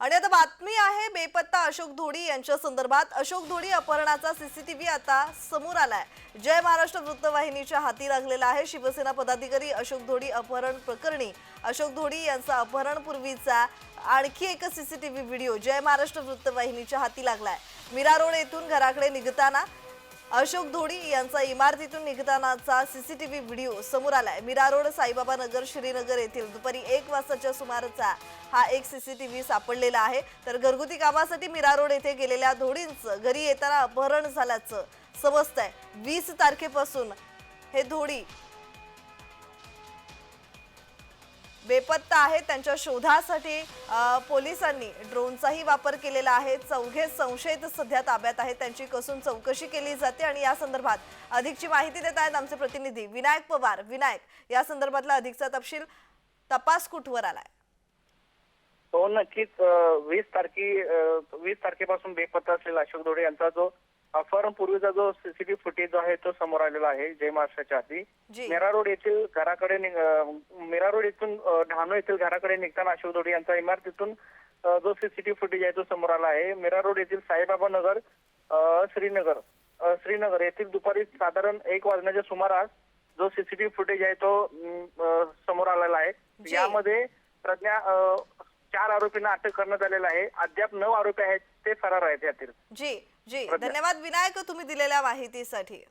आणि आता बातमी आहे बेपत्ता अशोक धोडी यांच्या संदर्भात. अशोक धोडी अपहरणाचा सीसीटीव्ही आता समोर आलाय. जय महाराष्ट्र वृत्तवाहिनीच्या हाती लागलेला आहे शिवसेना पदाधिकारी अशोक धोडी अपहरण प्रकरणी. अशोक धोडी यांचा अपहरणपूर्वीचा आणखी एक सीसीटीव्ही व्हिडिओ जय महाराष्ट्र वृत्तवाहिनीच्या हाती लागलाय. मीरा रोड येथून घराकडे निघताना अशोक धोडी यांचा इमारतीतून निघतानाचा सीसीटीव्ही व्हिडिओ समोर आलाय. मीरा रोड साईबाबा नगर श्रीनगर येथील दुपारी एक वाजताच्या सुमाराचा हा एक सीसीटीव्ही सापडलेला आहे. तर घरगुती कामासाठी मीरा रोड येथे गेलेल्या धोडींचं घरी येताना अपहरण झाल्याचं समजतंय. वीस तारखेपासून हे धोडी बेपत्ता आहेत त्यांच्या शोधासाठी पोलिसांनी ड्रोनचाही वापर केलेला आहे. चौघे संशयित सध्या ताब्यात आहेत. त्यांची कसून चौकशी केली जाते आणि या संदर्भात अधिकची माहिती देत आहेत आमचे प्रतिनिधी विनायक पवार. विनायक या संदर्भातला अधिकचा तपशील तपास कुठवर आलाय? हो नक्कीच वीस तारखे वीस तारखेपासून बेपत्ता असलेला अशोक दोडे यांचा जो अपहरण पूर्वीचा जो सीसीटीव्ही फुटेज आहे तो समोर आलेला आहे जय महाराष्ट्राच्या जी. मेरा रोड येथील घराकडे मेरा रोड येथून डहाणू येथील घराकडे निघताना अशोक दोडे यांचा इमारतीतून जो सीसीटीव्ही फुटेज आहे तो समोर आला आहे. मेरा रोड येथील साईबाबा नगर श्रीनगर श्रीनगर येथील दुपारी साधारण एक वाजण्याच्या सुमारास जो सीसीटीव्ही फुटेज आहे तो समोर आलेला आहे. यामध्ये प्रज्ञा चार आरोपींना अटक करण्यात आलेला आहे. अद्याप नऊ आरोपी आहेत ते फरार आहेत यातील. जी जी. धन्यवाद विनायक तुम्ही दिलेल्या माहितीसाठी.